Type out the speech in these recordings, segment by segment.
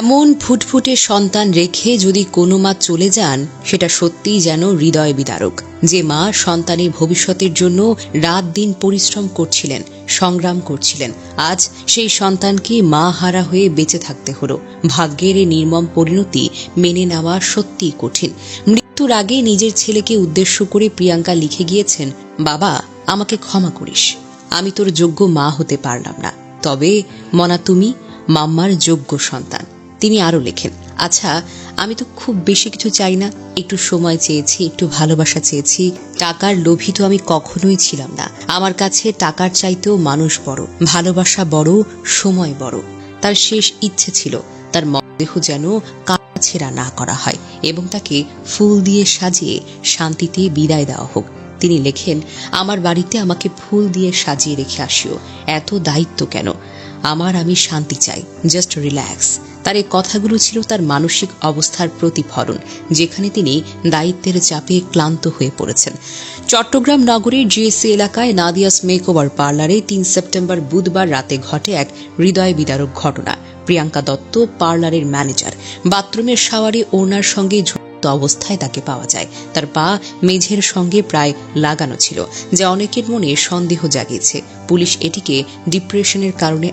এমন ফুটফুটে সন্তান রেখে যদি কোনো মা চলে যান, সেটা সত্যিই যেন হৃদয় বিদারক। যে মা সন্তানের ভবিষ্যতের জন্য রাত দিন পরিশ্রম করছিলেন, সংগ্রাম করছিলেন, আজ সেই সন্তানকে মা হারা হয়ে বেঁচে থাকতে হলো। ভাগ্যের এই নির্মম পরিণতি মেনে নেওয়া সত্যিই কঠিন। মৃত্যুর আগে নিজের ছেলেকে উদ্দেশ্য করে প্রিয়াঙ্কা লিখে গিয়েছেন, বাবা, আমাকে ক্ষমা করিস। আমি তোর যোগ্য মা হতে পারলাম না। তবে মনা তুমি মাম্মার যোগ্য সন্তান। তিনি আরও লেখেন আচ্ছা আমি তো খুব বেশি কিছু চাই না। একটু সময় চেয়েছি, একটু ভালোবাসা চেয়েছি। টাকার লোভী তো আমি কখনোই ছিলাম না। আমার কাছে টাকার চাইতেও মানুষ বড়, ভালোবাসা বড়, সময় বড়। তার শেষ ইচ্ছে ছিল, তার মরদেহ যেন কাছেরা না করা হয় এবং তাকে ফুল দিয়ে সাজিয়ে শান্তিতে বিদায় দেওয়া হোক। তিনি লেখেন, আমার বাড়িতে আমাকে ফুল দিয়ে সাজিয়ে রেখে আসিও। এত দায়িত্ব কেন? আমার আমি শান্তি চাই। জাস্ট রিল্যাক্স তার এই কথাগুলো ছিল তার মানসিক অবস্থার প্রতিফলন, যেখানে তিনি দায়িত্বের চাপে ক্লান্ত হয়ে পড়েছেন। চট্টগ্রাম নগরের জিএসসি এলাকায় নাদিয়াস মেকওভার পার্লারে তিন সেপ্টেম্বর বুধবার রাতে ঘটে এক হৃদয় বিদারক ঘটনা। প্রিয়াঙ্কা দত্ত পার্লারের ম্যানেজার। বাথরুমের শাওয়ারে ওনার সঙ্গে অবস্থায় তাকে পাওয়া যায়। তার পা মেঝের সঙ্গে প্রায় লাগানো ছিল, যা অনেকের মনে সন্দেহ জাগিয়েছে। পুলিশ এটিকে ডিপ্রেশনের কারণে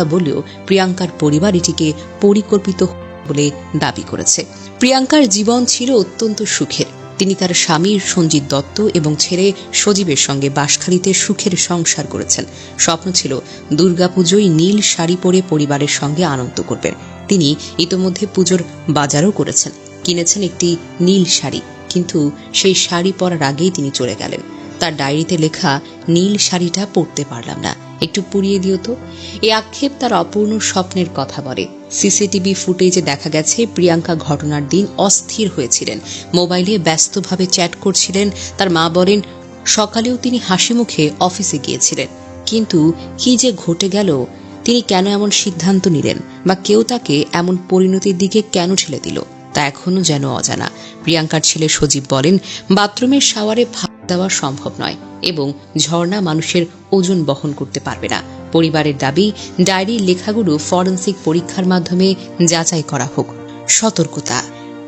আত্মহত্যা বলেও প্রিয়াঙ্কার পরিবার এটিকে পরিকল্পিত বলে দাবি করেছে। প্রিয়াঙ্কার জীবন ছিল অত্যন্ত সুখের। তিনি তার স্বামী সঞ্জিত দত্ত এবং ছেলে সজীবের সঙ্গে বাঁশখালীতে সুখের সংসার করেছেন। স্বপ্ন ছিল দুর্গাপুজোয় নীল শাড়ি পরে পরিবারের সঙ্গে আনন্দ করবেন। তিনি ইতোমধ্যে পুজোর বাজারও করেছেন। কিনেছেন একটি নীল শাড়ি, কিন্তু সেই শাড়ি পরার আগেই তিনি চলে গেলেন। তার ডায়েরিতে লেখা, নীল শাড়িটা পরতে পারলাম না। একটু পুড়িয়ে দিও তো। এই আক্ষেপ তার অপূর্ণ স্বপ্নের কথা বলে। সিসিটিভি ফুটেজে দেখা গেছে, প্রিয়াঙ্কা ঘটনার দিন অস্থির হয়েছিলেন। মোবাইলে ব্যস্তভাবে চ্যাট করছিলেন, তার মা বলেন, সকালেও তিনি হাসি মুখে অফিসে গিয়েছিলেন। কিন্তু কি যে ঘটে গেল, তিনি কেন এমন সিদ্ধান্ত নিলেন বা কেউ তাকে এমন পরিণতির দিকে কেন ঠেলে দিল, তা এখনও যেন অজানা। প্রিয়াঙ্কার ছেলে সজীব বলেন, বাথরুমের শাওয়ারে দেওয়া সম্ভব নয় এবং ঝর্ণা মানুষের ওজন বহন করতে পারবে না। পরিবারের দাবি ডায়েরির লেখাগুলো ফরেন্সিক পরীক্ষার মাধ্যমে যাচাই করা হোক। সতর্কতা।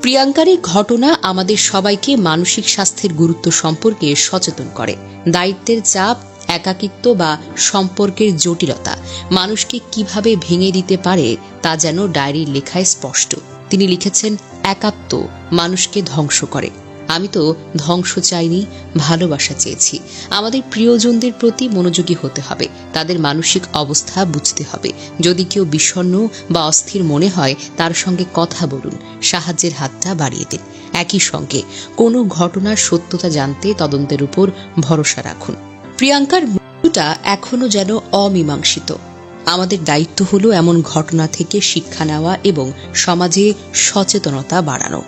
প্রিয়াঙ্কার ঘটনা আমাদের সবাইকে মানসিক স্বাস্থ্যের গুরুত্ব সম্পর্কে সচেতন করে। দায়িত্বের চাপ, একাকিত্ব বা সম্পর্কের জটিলতা, মানুষকে কীভাবে ভেঙে দিতে পারে তা যেন ডায়েরির লেখায় স্পষ্ট। তিনি লিখেছেন, একাত্ম, মানুষকে ধ্বংস করে। আমি তো ধ্বংস চাইনি, ভালোবাসা চেয়েছি। আমাদের প্রিয়জনদের প্রতি মনোযোগী হতে হবে, তাদের মানসিক অবস্থা বুঝতে হবে। যদি কেউ বিষণ্ণ বা অস্থির মনে হয়, তার সঙ্গে কথা বলুন, সাহায্যের হাতটা বাড়িয়ে দিন। একই সঙ্গে, কোনো ঘটনার সত্যতা জানতে তদন্তের উপর ভরসা রাখুন। প্রিয়াঙ্কার মৃত্যুটা এখনও যেন অমীমাংসিত। আমাদের দায়িত্ব হলো এমন ঘটনা থেকে শিক্ষা নেওয়া এবং সমাজে সচেতনতা বাড়ানো।